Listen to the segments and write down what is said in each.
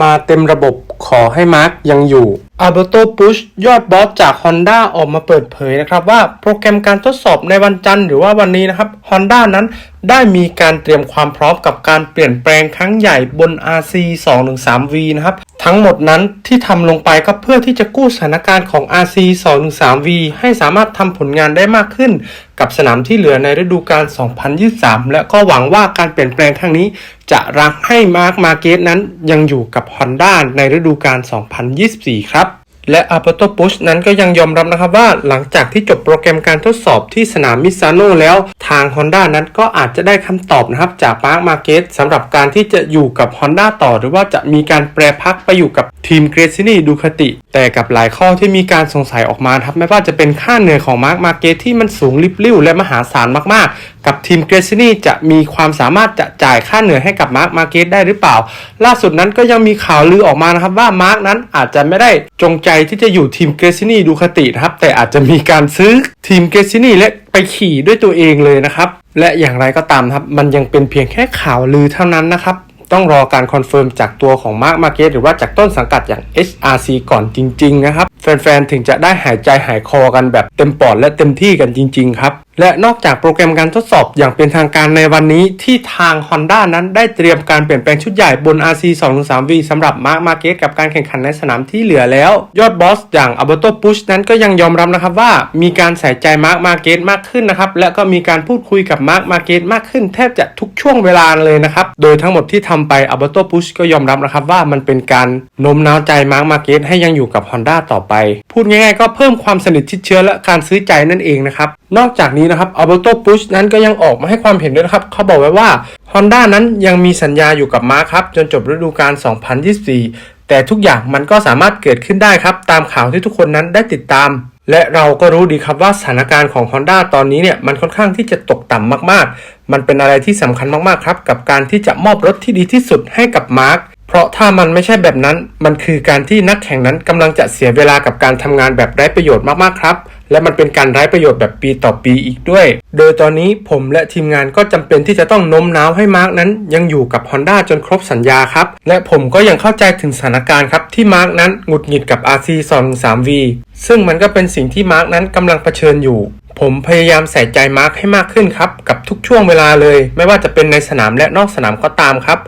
มาเต็มระบบ ขอให้มาร์กยังอยู่ a l b e r t o Push ยอดบอสจาก Honda ออกมาเปิดเผยนะครับว่าโปรแกรมการทดสอบในวันจันทร์หรือว่าวันนี้นะครับ Honda นั้นได้มีการเตรียมความพร้อมกับการเปลี่ยนแปลงครั้งใหญ่บน RC 213V นะครับ ทั้งหมดนั้นที่ทำลงไปก็เพื่อที่จะกู้สถานการณ์ของ RC 213V ให้สามารถทำผลงานได้มากขึ้น กับสนามที่เหลือในฤดูกาล 2023 และก็หวังว่าการเปลี่ยนแปลงครั้งนี้ จะรักให้มาร์คมาเกตนั้นยังอยู่กับ Honda ในฤดูกาล 2024 ครับ และ a p o t o Push นั้นก็ยังยอมรับนะครับว่าหลังจากที่จบโปรแกรมการทดสอบที่สนามมิซาโนแล้วทาง Honda นั้นก็อาจจะได้คำตอบนะครับจาก Mark Marquez สำหรับการที่จะอยู่กับ Honda ต่อ หรือว่าจะมีการแปรพักไปอยู่กับทีมเกรซินีดูคติ แต่กับหลายข้อที่มีการสงสัยออกมาครับไม่ว่าจะเป็นค่าเหนื่อยของ Mark Marquez ที่มันสูงลิบลิ่วและมหาศาลมากๆกับทีมเกรซินีจะมีความสามารถจะจ่ายค่าเหนื่อยให้กับ Mark Marquez ได้หรือเปล่า ล่าสุดนั้นก็ยังมีข่าวลือออกมานะครับว่ามาร์กนั้นอาจจะไม่ได้จงใจที่จะอยู่ทีมเกรซินีดูคตินะครับ แต่อาจจะมีการซื้อทีมเกรซินีและไปขี่ด้วยตัวเองเลยนะครับ และอย่างไรก็ตามครับ มันยังเป็นเพียงแค่ข่าวลือเท่านั้นนะครับต้องรอการคอนเฟิร์มจากตัวของมาร์ m มาเก t หรือว่าจากต้นสังกัดอย่าง HRC ก่อนจริง ๆ นะครับ แฟน ๆ ถึงจะได้หายใจหายคอกันแบบเต็มปอดและเต็มที่กันจริง ๆ ครับ และนอกจากโปรแกรมการทดสอบอย่างเป็นทางการในวันนี้ที่ทาง Honda นั้นได้เตรียมการเปลี่ยนแปลงชุดใหญ่บน RC 2-3V สำหรับมาร์ m มาเก t กับการแข่งขันในสนามที่เหลือแล้ว ยอดบอสอย่าง a b โต Push นั้นก็ยังยอมรับนะครับว่ามีการใส่ใจมาร์ m มาเก t มากขึ้นนะครับ และก็มีการพูดคุยกับมาร์ m มาเก t มากขึ้นแทบจะทุกช่วงเวลาเลยนะครับ โดยทั้งหมดที่ทำไป a b โต Push ก็ยอมรับนะครับว่ามันเป็นการโน้มน้าวใจมาร์ m มาเก t ให้ยังอยู่กับ Honda ต่อไป พูดง่ายๆ ก็เพิ่มความสนิทชิดเชื้อและการซื้อใจนั่นเองนะครับนอกจากนี้นะครับ a b โต Push นั้นก็ยังออกมาให้ความเห็นด้วยนะครับ เขาบอกไว้ว่า Honda นั้นยังมีสัญญาอยู่กับมาร์ครับ จนจบฤดูกาล 2024 แต่ทุกอย่างมันก็สามารถเกิดขึ้นได้ครับ ตามข่าวที่ทุกคนนั้นได้ติดตาม และเราก็รู้ดีครับว่าสถานการณ์ของ Honda ตอนนี้เนี่ยมันค่อนข้างที่จะตกต่ำมากๆ มันเป็นอะไรที่สำคัญมากๆครับกับการที่จะมอบรถที่ดีที่สุดให้กับมาร์ค เพราะถ้ามันไม่ใช่แบบนั้น มันคือการที่นักแข่งนั้นกำลังจะเสียเวลากับการทำงานแบบไร้ประโยชน์มากๆครับ และมันเป็นการไร้ประโยชน์แบบปีต่อปีอีกด้วย โดยตอนนี้ผมและทีมงานก็จำเป็นที่จะต้องโน้มน้าวให้มาร์กนั้นยังอยู่กับ Honda จนครบสัญญาครับ และผมก็ยังเข้าใจถึงสถานการณ์ครับที่มาร์กนั้นหงุดหงิดกับ RC 2-3V ซึ่งมันก็เป็นสิ่งที่มาร์กนั้นกำลังเผชิญอยู่ผมพยายามใส่ใจมาร์คให้มากขึ้นครับ กับทุกช่วงเวลาเลย ไม่ว่าจะเป็นในสนามและนอกสนามก็ตามครับ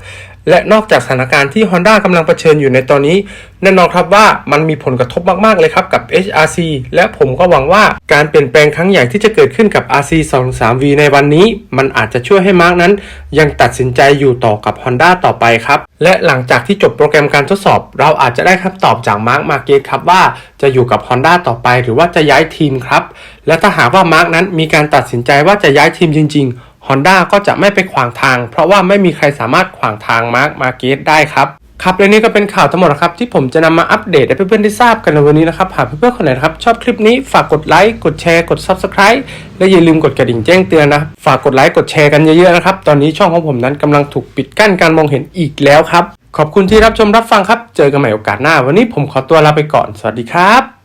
และนอกจากสถานการณ์ที่ Honda กำลังเผชิญอยู่ในตอนนี้ แน่นอนครับว่ามันมีผลกระทบมาก ๆ เลยครับกับ HRC และผมก็หวังว่าการเปลี่ยนแปลงครั้งใหญ่ที่จะเกิดขึ้นกับ RC 2-3V ในวันนี้ มันอาจจะช่วยให้มาร์กนั้น ยังตัดสินใจอยู่ต่อกับ Honda ต่อไปครับ และหลังจากที่จบโปรแกรมการทดสอบ เราอาจจะได้คำตอบจากมาร์กมาเกตครับว่าจะอยู่กับ Honda ต่อไปหรือว่าจะย้ายทีมครับและถ้าหากว่ามาร์กนั้นมีการตัดสินใจว่าจะย้ายทีมจริง ๆ Honda ก็จะไม่ไปขวางทาง เพราะว่าไม่มีใครสามารถขวางทางมาร์กมาเกตได้ครับครับและนี่ก็เป็นข่าวทั้งหมดครับที่ผมจะนำมาอัปเดตให้เพื่อนๆได้ทราบกันในวันนี้นะครับหากเพื่อนๆคนไหนนะครับชอบคลิปนี้ฝากกดไลค์กดแชร์กด Subscribe และอย่าลืมกดกระดิ่งแจ้งเตือนนะฝากกดไลค์กดแชร์กันเยอะๆนะครับ ตอนนี้ช่องของผมนั้นกำลังถูกปิดกั้นการมองเห็นอีกแล้วครับ ขอบคุณที่รับชมรับฟังครับ เจอกันใหม่โอกาสหน้า วันนี้ผมขอตัวลาไปก่อนสวัสดีครับ